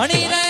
தனிரே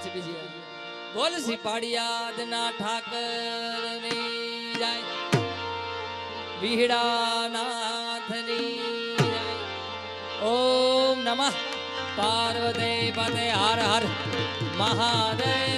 પછી બીજી. બોલ સિપાડિયાદના ઠાકરની જાય વિહડાનાથની જાય ઓમ નમઃ. પાર્વતી પતે હર હર મહાદેવ.